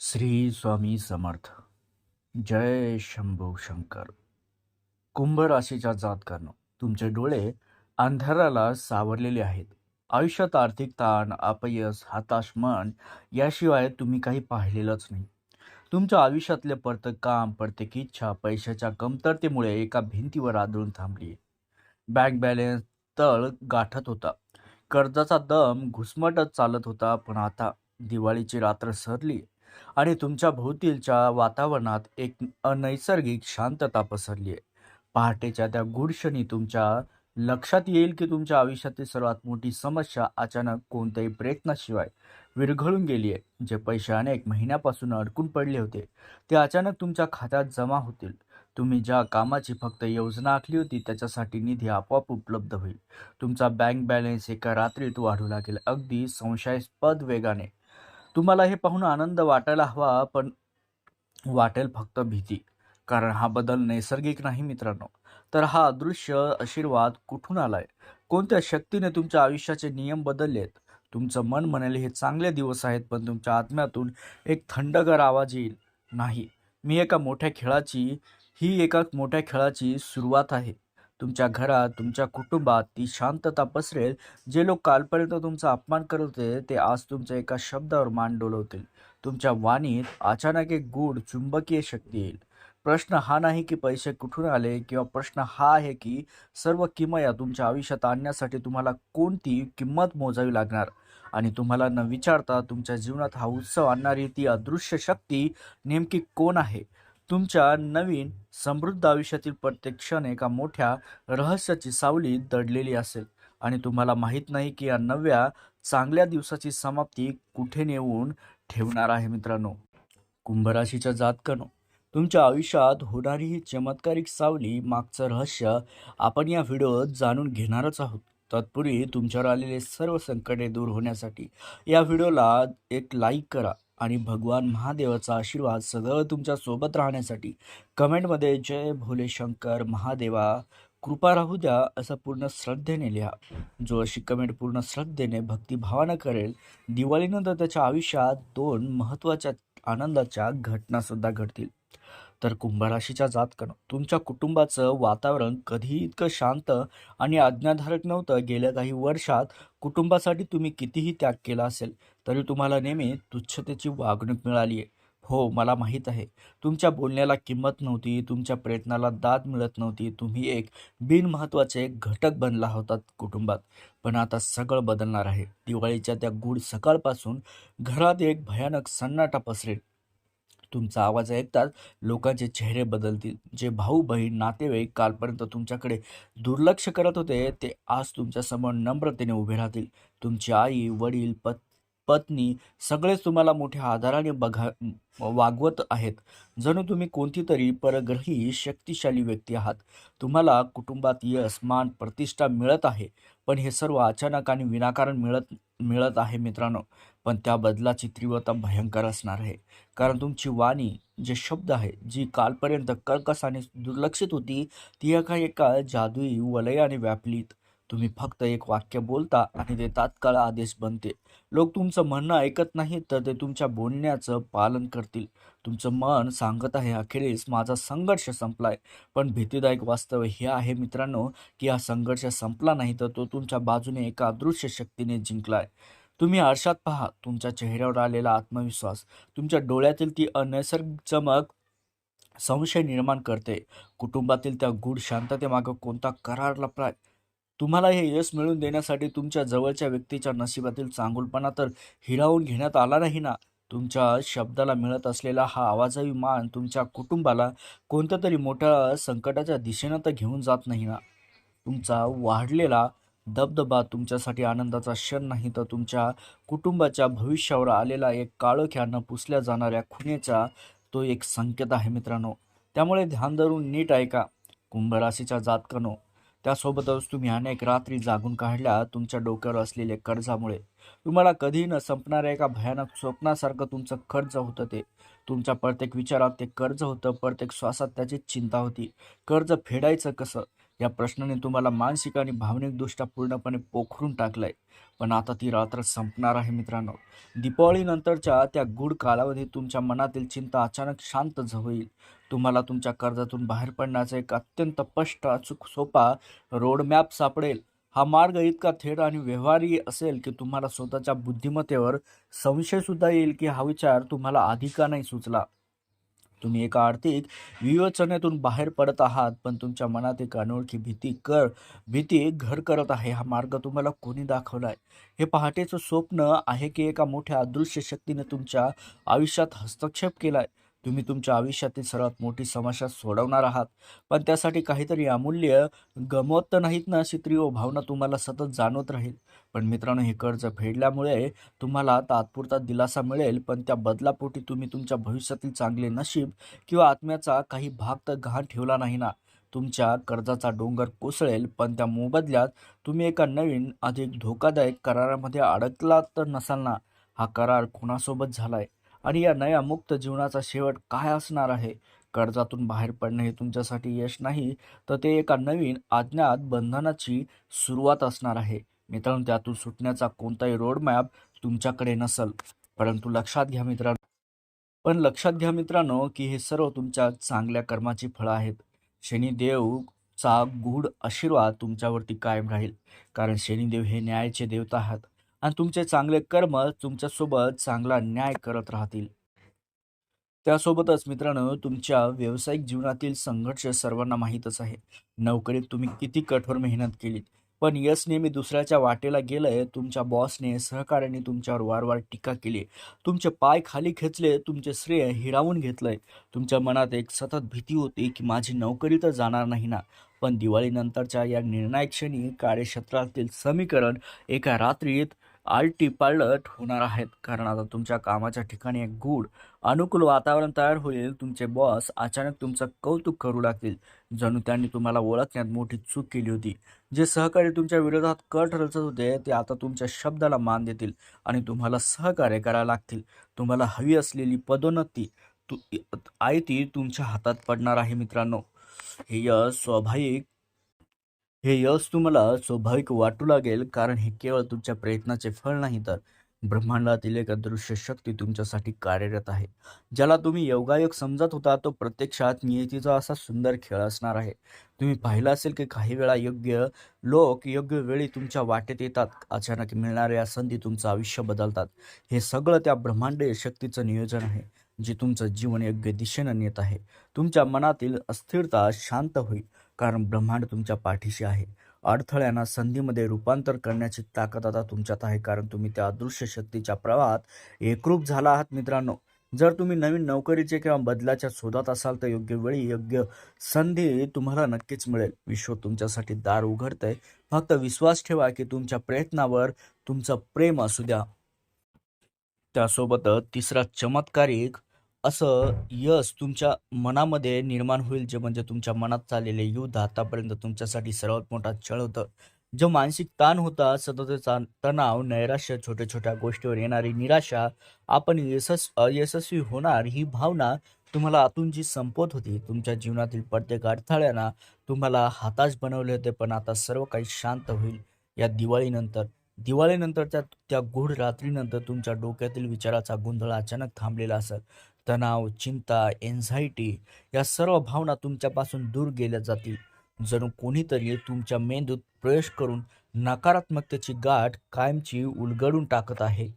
श्री स्वामी समर्थ. जय शंभू शंकर. कुंभ राशीच्या जातकांनो तुमचे डोळे अंधाराला सावरलेले आहेत. आयुष्यात आर्थिक ताण अपयश हताश मन याशिवाय तुम्ही काही पाहिलेलंच नाही. तुमच्या आयुष्यातले प्रत्येक काम प्रत्येक इच्छा पैशाच्या कमतरतेमुळे एका भिंतीवर आदळून थांबली बँक बॅलन्स तळ गाठत होता. कर्जाचा दम घुसमटत चालत होता पण आता दिवाळीची रात्र सरली आणि तुमच्या भोवतीलच्या वातावरणात एक अनैसर्गिक शांतता पसरली आहे. पहाटेच्या त्या गुडशनी तुमच्या लक्षात येईल की तुमच्या आयुष्यातील सर्वात मोठी समस्या अचानक कोणत्याही प्रयत्नाशिवाय विरघळून गेली आहे. जे पैसे अनेक महिन्यापासून अडकून पडले होते ते अचानक तुमच्या खात्यात जमा होतील. तुम्ही ज्या कामाची फक्त योजना आखली होती त्याच्यासाठी निधी आपोआप उपलब्ध होईल. तुमचा बँक बॅलन्स एका रात्रीत वाढू लागेल. अगदी संशयास्पद वेगाने. तुम्हाला हे पाहून आनंद वाटायला हवा पण वाटेल फक्त भीती. कारण हा बदल नैसर्गिक नाही मित्रांनो. तर हा अदृश्य आशीर्वाद कुठून आलाय? कोणत्या शक्तीने तुमच्या आयुष्याचे नियम बदललेत? तुमचं मन म्हणेल हे चांगले दिवस आहेत पण तुमच्या आत्म्यातून एक थंडगार आवाज येईल नाही. मी एका मोठ्या खेळाची ही एका मोठ्या खेळाची सुरुवात आहे. तुमच्या घरात तुमच्या कुटुंबात ती शांतता पसरेल जे लोक कालपर्यंत तुमचा अपमान करत होते ते आज तुमच्या एका शब्दावर मान डोलवतील. तुमच्या वाणीत अचानक एक गूढ चुंबकीय शक्ती येईल. प्रश्न हा नाही की पैसे कुठून आले किंवा प्रश्न हा आहे की सर्व किमया तुमच्या आयुष्यात आणण्यासाठी तुम्हाला कोणती किंमत मोजावी लागणार? आणि तुम्हाला न विचारता तुमच्या जीवनात हा उत्सव आणणारी ती अदृश्य शक्ती नेमकी कोण आहे? तुमच्या नवीन समृद्ध आयुष्यातील प्रत्येक क्षण एका मोठ्या रहस्याची सावली दडलेली असेल. आणि तुम्हाला माहीत नाही की या नव्या चांगल्या दिवसाची समाप्ती कुठे नेऊन ठेवणार आहे मित्रांनो? कुंभराशीच्या जातकनो तुमच्या आयुष्यात होणारी ही चमत्कारिक सावली मागचं रहस्य आपण या व्हिडिओत जाणून घेणारच आहोत. तत्पूर्वी तुमच्यावर आलेले सर्व संकटे दूर होण्यासाठी या व्हिडिओला एक लाईक करा. आणि भगवान महादेवाचा आशीर्वाद सदैव तुमच्यासोबत राहण्यासाठी. कमेंटमध्ये जय भोले शंकर महादेवा कृपा राहू द्या असं पूर्ण श्रद्धेने लिहा. जो अशी कमेंट पूर्ण श्रद्धेने भक्तिभावानं करेल दिवाळीनंतर त्याच्या आयुष्यात दोन महत्त्वाच्या आनंदाच्या घटनासुद्धा घडतील. तर कुंभराशीच्या जातकनं तुमच्या कुटुंबाचं वातावरण कधीही इतकं शांत आणि आज्ञाधारक नव्हतं? गेल्या काही वर्षात कुटुंबासाठी तुम्ही कितीही त्याग केला असेल तरी तुम्हाला नेहमी तुच्छतेची वागणूक मिळाली आहे. हो मला माहीत आहे. तुमच्या बोलण्याला किंमत नव्हती तुमच्या प्रयत्नाला दाद मिळत नव्हती. तुम्ही एक बिनमहत्वाचे घटक बनला होतात कुटुंबात. पण आता सगळं बदलणार आहे. दिवाळीच्या त्या गूढ सकाळपासून घरात एक भयानक सन्नाटा पसरेल. तुमचा आवाज ऐकताच लोकांचे चेहरे बदलतील. जे भाऊ बहीण नातेवाईक कालपर्यंत तुमच्याकडे दुर्लक्ष करत होते ते आज तुमच्यासमोर नम्रतेने उभे राहतील. तुमची आई वडील पत्नी पत्नी सगळेच तुम्हाला मोठ्या आधाराने बघा वागवत आहेत. जणू तुम्ही कोणती तरी परग्रही शक्तिशाली व्यक्ती आहात. तुम्हाला कुटुंबात यश मान प्रतिष्ठा मिळत आहे. पण हे सर्व अचानक आणि विनाकारण मिळत मिळत आहे मित्रांनो. पण त्या बदलाची तीव्रता भयंकर असणार आहे. कारण तुमची वाणी जे शब्द आहे जी कालपर्यंत कर्कसाने दुर्लक्षित होती ती एका एका जादुई वलयाने व्यापलीत. तुम्ही फक्त एक वाक्य बोलता आणि ते तात्काळ आदेश बनते. लोक तुमचं म्हणणं ऐकत नाहीत तर ते तुमच्या बोलण्याचं पालन करतील. तुमचं मन सांगत आहे अखेरीस माझा संघर्ष संपलाय. पण भीतीदायक वास्तव हे आहे मित्रांनो की हा संघर्ष संपला नाही तर तो तुमच्या बाजूने एका अदृश्य शक्तीने जिंकलाय. तुम्ही आरशात पहा तुमच्या चेहऱ्यावर आलेला आत्मविश्वास. तुमच्या डोळ्यातील ती अनैसर्गिक चमक संशय निर्माण करते. कुटुंबातील त्या गूढ शांततेमागं कोणता करार लपलाय? तुम्हाला हे यश मिळवून देण्यासाठी तुमच्या जवळच्या व्यक्तीच्या नशिबातील चांगुलपणा तर हिरावून घेण्यात आला नाही ना? तुमच्या शब्दाला मिळत असलेला हा आवाजावी मान तुमच्या कुटुंबाला कोणत्या तरी मोठ्या संकटाच्या दिशेनं तर घेऊन जात नाही ना? तुमचा वाढलेला दबदबा तुमच्यासाठी आनंदाचा क्षण नाही तर तुमच्या कुटुंबाच्या भविष्यावर आलेला एक काळोख्यानं पुसल्या जाणाऱ्या खुनेचा तो एक संकेत आहे मित्रांनो. त्यामुळे ध्यान धरून नीट ऐका. कुंभराशीच्या जातकनो त्यासोबतच तुम्ही अनेक रात्री जागून काढल्या तुमच्या डोक्यावर असलेले कर्जामुळे. तुम्हाला कधी न संपणाऱ्या एका भयानक स्वप्नासारखं तुमचं कर्ज होतं ते. तुमच्या प्रत्येक विचारात ते कर्ज होतं प्रत्येक श्वासात त्याची चिंता होती. कर्ज फेडायचं कसं? या प्रश्नाने तुम्हाला मानसिक आणि भावनिकदृष्ट्या पूर्णपणे पोखरून टाकलंय. पण आता ती रात्र संपणार आहे मित्रांनो. दीपावळीनंतरच्या त्या गूढ कालावधीत तुमच्या मनातील चिंता अचानक शांत झ- होईल. तुम्हाला तुमच्या कर्जातून बाहेर पडण्याचा एक अत्यंत स्पष्ट अचूक सोपा रोडमॅप सापडेल. हा मार्ग इतका थेट आणि व्यवहारी असेल की तुम्हाला स्वतःच्या बुद्धिमत्तेवर संशय सुद्धा येईल की हा विचार तुम्हाला आधी का नाही सुचला? तुम्ही एका आर्थिक विवेचनेतून बाहेर पडत आहात पण तुमच्या मनात एक अनोळखी भीती कर भीती घर करत आहे. हा मार्ग तुम्हाला कोणी दाखवलाय? हे पहाटेचं स्वप्न आहे की एका मोठ्या अदृश्य शक्तीने तुमच्या आयुष्यात हस्तक्षेप केलाय. तुम्ही तुमच्या आयुष्यातील सर्वात मोठी समस्या सोडवणार आहात. पण त्यासाठी काहीतरी अमूल्य गमवत तर नाहीत ना अशी तीव्र भावना तुम्हाला सतत जाणवत राहील. पण मित्रांनो हे कर्ज फेडल्यामुळे तुम्हाला तात्पुरता दिलासा मिळेल पण त्या बदलापोटी तुम्ही तुमच्या भविष्यातील चांगले नशीब किंवा आत्म्याचा काही भाग तर गहाण ठेवला नाही ना. तुमच्या कर्जाचा डोंगर कोसळेल पण त्या मोबदल्यात तुम्ही एका नवीन अधिक धोकादायक करारामध्ये अडकलात तर नसाल ना. हा करार कुणासोबत झालाय? आणि या नया मुक्त जीवनाचा शेवट काय असणार आहे? कर्जातून बाहेर पडणे हे तुमच्यासाठी यश नाही तर ते एका नवीन अज्ञात बंधनाची सुरुवात असणार आहे. मित्रांनो त्यातून सुटण्याचा कोणताही रोडमॅप तुमच्याकडे नसल. परंतु लक्षात घ्या मित्रांनो. पण लक्षात घ्या मित्रांनो की हे सर्व तुमच्या चांगल्या कर्माची फळं आहेत. शनिदेवचा गूढ आशीर्वाद तुमच्यावरती कायम राहील. कारण शनिदेव हे न्यायाचे देवता आहात. आणि तुमचे चांगले कर्म तुमच्यासोबत चांगला न्याय करत राहतील. त्यासोबतच मित्रांनो तुमच्या व्यावसायिक जीवनातील संघर्ष सर्वांना माहीतच आहे. नोकरीत तुम्ही किती कठोर मेहनत केली पण यश नेहमी दुसऱ्याच्या वाटेला गेलंय तुमच्या बॉसने सहकार्याने तुमच्यावर वारंवार टीका केली. तुमचे पाय खाली खेचले तुमचे श्रेय हिरावून घेतलंय. तुमच्या मनात एक सतत भीती होती की माझी नोकरी तर जाणार नाही ना. पण दिवाळीनंतरच्या या निर्णायक क्षणी कार्यक्षेत्रातील समीकरण एका रात्रीत आलटी पालट होणार आहेत. कारण आता तुमच्या कामाच्या ठिकाणी एक गूढ अनुकूल वातावरण तयार होईल. तुमचे बॉस अचानक तुमचं कौतुक करू लागतील. जणू त्यांनी तुम्हाला ओळखण्यात मोठी चूक केली होती. जे सहकारी तुमच्या विरोधात कट रचत होते ते आता तुमच्या शब्दाला मान देतील आणि तुम्हाला सहकार्य करायला लागतील. तुम्हाला हवी असलेली पदोन्नती तु आयती तुमच्या हातात पडणार आहे मित्रांनो. हे यश स्वाभाविक हे यश तुम्हाला स्वाभाविक वाटू लागेल कारण हे केवळ तुमच्या प्रयत्नाचे फळ नाही तर ब्रह्मांडातील एक अदृश्य शक्ती तुमच्यासाठी कार्यरत आहे. ज्याला तुम्ही योगायोग समजत होता तो प्रत्यक्षात नियतीचा असा सुंदर खेळ असणार आहे. तुम्ही पाहिलं असेल की काही वेळा योग्य लोक योग्य वेळी तुमच्या वाटेत येतात अचानक मिळणाऱ्या संधी तुमचं आयुष्य बदलतात. हे सगळं त्या ब्रह्मांडीय शक्तीचं नियोजन आहे जे तुमचं जीवन योग्य दिशेनं नेत आहे. तुमच्या मनातील अस्थिरता शांत होईल. कारण ब्रह्मांड तुमच्या पाठीशी आहे. अडथळ्यांना संधीमध्ये रूपांतर करण्याची ताकद आता तुमच्यात आहे कारण तुम्ही त्या अदृश्य शक्तीच्या प्रवाहात एकरूप झाला आहात मित्रांनो. जर तुम्ही नवीन नोकरीचे किंवा बदलाच्या शोधात असाल तर योग्य वेळी योग्य संधी तुम्हाला नक्कीच मिळेल. विश्व तुमच्यासाठी दार उघडतंय. फक्त विश्वास ठेवा की तुमच्या प्रयत्नावर तुमचं प्रेम असू द्या. त्यासोबतच तिसरा चमत्कारिक असं यश तुमच्या मनामध्ये निर्माण होईल जे म्हणजे तुमच्या मनात चाललेले युद्ध आतापर्यंत तुमच्यासाठी सर्वात मोठा छळ होतं. जो मानसिक ताण होता सततचा तणाव नैराश्य छोट्या छोट्या गोष्टीवर येणारी निराशा आपण यशस अयशस्वी होणार ही भावना तुम्हाला आतून जी संपत होती तुमच्या जीवनातील प्रत्येक अडथळ्यांना तुम्हाला हाताश बनवले होते पण आता सर्व काही शांत होईल. या दिवाळीनंतर दिवाळीनंतरच्या त्या गूढ रात्रीनंतर तुमच्या डोक्यातील विचाराचा गोंधळ अचानक थांबलेला असेल. तणाव चिंता एन्झायटी या सर्व भावना तुमच्यापासून दूर गेल्या जातील. जणू कोणीतरी तुमच्या मेंदूत प्रवेश करून नकारात्मकतेची गाठ कायमची उलगडून टाकत आहे.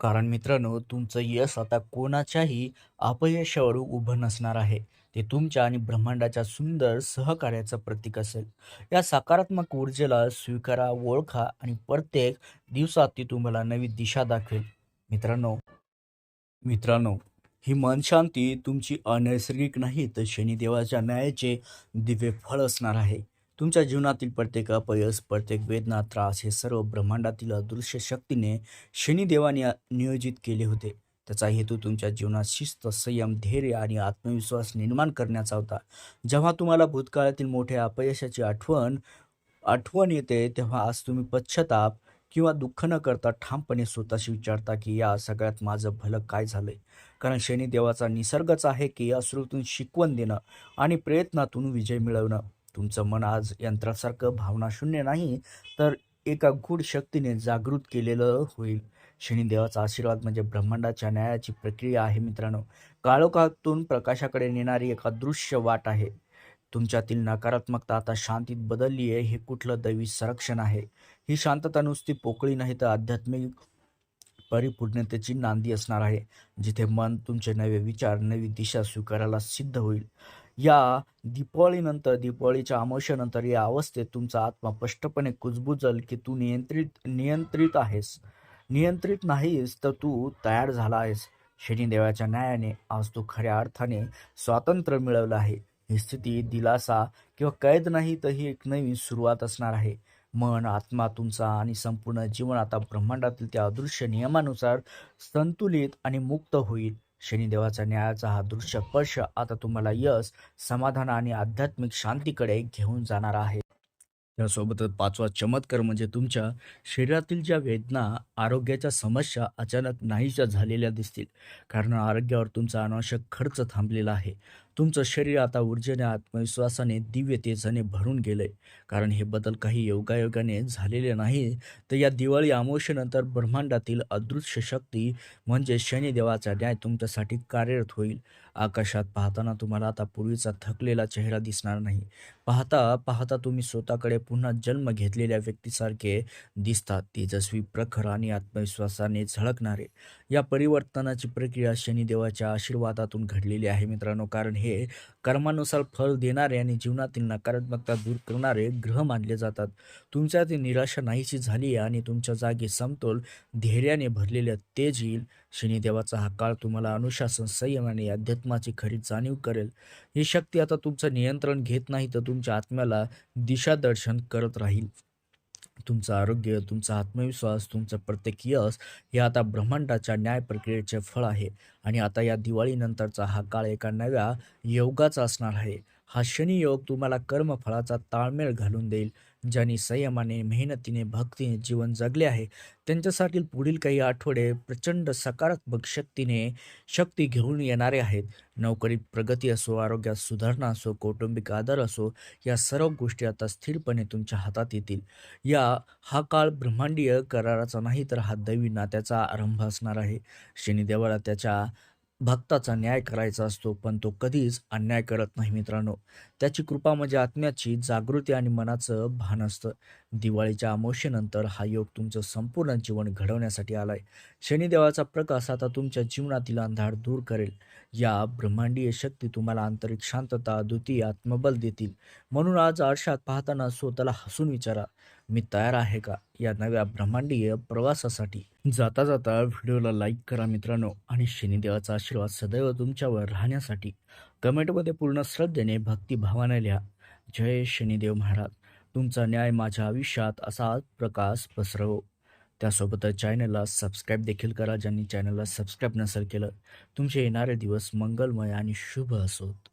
कारण मित्रांनो तुमचं यश आता कोणाच्याही अपयशावर उभं नसणार आहे. ते तुमच्या आणि ब्रह्मांडाच्या सुंदर सहकार्याचं प्रतीक असेल. या सकारात्मक ऊर्जेला स्वीकारा ओळखा आणि प्रत्येक दिवसात ती तुम्हाला नवी दिशा दाखवेल. मित्रांनो मित्रांनो ही मनशांती तुमची अनैसर्गिक नाही तर शनिदेवाच्या न्यायाचे दिव्य फळ असणार आहे. तुमच्या जीवनातील प्रत्येक अपयश प्रत्येक वेदना त्रास हे सर्व ब्रह्मांडातील अदृश्य शक्तीने शनिदेवाने नियोजित केले होते. त्याचा हेतू तुमच्या जीवनात शिस्त संयम धैर्य आणि आत्मविश्वास निर्माण करण्याचा होता. जेव्हा तुम्हाला भूतकाळातील मोठ्या अपयशाची आठवण आठवण येते तेव्हा आज तुम्ही पश्चाताप किंवा दुःख न करता ठामपणे स्वतःशी विचारता की या सगळ्यात माझं भलं काय झालंय? कारण शनिदेवाचा निसर्गच आहे की अश्रूतून शिकवण देणं आणि प्रयत्नातून विजय मिळवणं. तुमचं मन आज यंत्रासारखं भावनाशून्य नाही तर एका गूढ शक्तीने जागृत केलेलं होईल. शनिदेवाचा आशीर्वाद म्हणजे ब्रह्मांडाच्या न्यायाची प्रक्रिया आहे मित्रांनो. काळोखातून प्रकाशाकडे नेणारी एक अदृश्य वाट आहे. तुमच्यातील नकारात्मकता आता शांतीत बदलली आहे हे कुठलं दैवी संरक्षण आहे? ही शांतता नुसती पोकळी नाही तर आध्यात्मिक परिपूर्णतेची नांदी असणार आहे जिथे मन तुमचे नवे विचार नवी दिशा स्वीकारायला सिद्ध होईल. या दीपावळीनंतर दीपावळीच्या अमावस्येनंतर या अवस्थेत तुमचा आत्मा स्पष्टपणे कुजबुजल की तू नियंत्रित नियंत्रित आहेस. नियंत्रित नाहीस तर तू तयार झाला आहेस. शनिदेवाच्या न्यायाने आज तू खऱ्या अर्थाने स्वातंत्र्य मिळवलं आहे. ही स्थिती दिलासा किंवा कैद नाही तर ही एक नवीन सुरुवात असणार आहे. मन आत्मा तुमचा आणि संपूर्ण जीवन आता ब्रह्मांडातील त्या अदृश्य नियमानुसार संतुलित आणि मुक्त होईल. शनिदेवाचा न्यायाचा हा दृश्य स्पर्श आता तुम्हाला यश समाधान आणि आध्यात्मिक शांतीकडे घेऊन जाणार आहे. त्यासोबतच पाचवा चमत्कार म्हणजे तुमच्या शरीरातील ज्या वेदना आरोग्याच्या समस्या अचानक नाहीशा झालेल्या दिसतील. कारण आरोग्यावर तुमचा अनावश्यक खर्च थांबलेला आहे. तुमचं शरीर आता ऊर्जेने आत्मविश्वासाने दिव्य तेजाने भरून गेलंय. कारण हे बदल काही योगायोगाने झालेले नाही. तर या दिवाळी अमावशेनंतर ब्रह्मांडातील अदृश्य शक्ती म्हणजे शनिदेवाचा न्याय तुमच्यासाठी कार्यरत होईल. आकाशात पाहताना तुम्हाला आता पूर्वीचा थकलेला चेहरा दिसणार नाही. पाहता पाहता तुम्ही स्वतःकडे पुन्हा जन्म घेतलेल्या व्यक्तीसारखे दिसतात. तेजस्वी प्रखर आणि आत्मविश्वासाने झळकणारे. या परिवर्तनाची प्रक्रिया शनिदेवाच्या आशीर्वादातून घडलेली आहे मित्रांनो. कारण हे कर्मानुसार फळ देणारे आणि जीवनातील नकारात्मकता दूर करणारे ग्रह मानले जातात. तुमच्यातील निराशा नाहीशी झाली आहे आणि तुमच्या जागी समतोल धैर्याने भरलेल्या तेज येईल. शनिदेवाचा हा काळ तुम्हाला अनुशासन संयम आणि अध्यात्माची खरी जाणीव करेल. ही शक्ती आता तुमचं नियंत्रण घेत नाही तर तुमच्या आत्म्याला दिशादर्शन करत राहील. तुमचं आरोग्य तुमचा आत्मविश्वास तुमचं प्रत्येक यश हे आता ब्रह्मांडाच्या न्याय प्रक्रियेचे फळ आहे. आणि आता या दिवाळीनंतरचा हा काळ एका नव्या योगाचा असणार आहे. हा शनियोग तुम्हाला कर्मफळाचा ताळमेळ घालून देईल. ज्यांनी संयमाने मेहनतीने भक्तीने जीवन जगले आहे त्यांच्यासाठी पुढील काही आठवडे प्रचंड सकारात्मक शक्तीने शक्ती घेऊन येणारे आहेत. नोकरीत प्रगती असो आरोग्यात सुधारणा असो कौटुंबिक आदर असो या सर्व गोष्टी आता स्थिरपणे तुमच्या हातात येतील. या हा काळ ब्रह्मांडीय कराराचा नाही तर हा दैवी नात्याचा आरंभ असणार आहे. शनिदेवाला त्याच्या भक्ताचा न्याय करायचा असतो पण तो कधीच अन्याय करत नाही मित्रांनो. त्याची कृपा म्हणजे आत्म्याची जागृती आणि मनाचं भान असतं. दिवाळीच्या अमोशेनंतर हा योग तुमचं संपूर्ण जीवन घडवण्यासाठी आलाय. शनिदेवाचा प्रकाश आता तुमच्या जीवनातील अंधार दूर करेल. या ब्रह्मांडीय शक्ती तुम्हाला आंतरिक शांतता द्वितीय आत्मबल देतील. म्हणून आज आरशात पाहताना स्वतःला हसून विचारा. मी तयार आहे का या नव्या ब्रह्मांडीय प्रवासासाठी? जाता जाता व्हिडिओला लाईक करा मित्रांनो आणि शनिदेवाचा आशीर्वाद सदैव तुमच्यावर राहण्यासाठी. कमेंटमध्ये पूर्ण श्रद्धेने भक्तिभावाने लिहा. जय शनिदेव महाराज. तुमचा न्याय माझ्या आयुष्यात असा प्रकाश पसरवो. त्यासोबतच चॅनलला सबस्क्राईब देखील करा ज्यांनी चॅनलला सबस्क्राईब नसेल केलं. तुमचे येणारे दिवस मंगलमय आणि शुभ असोत.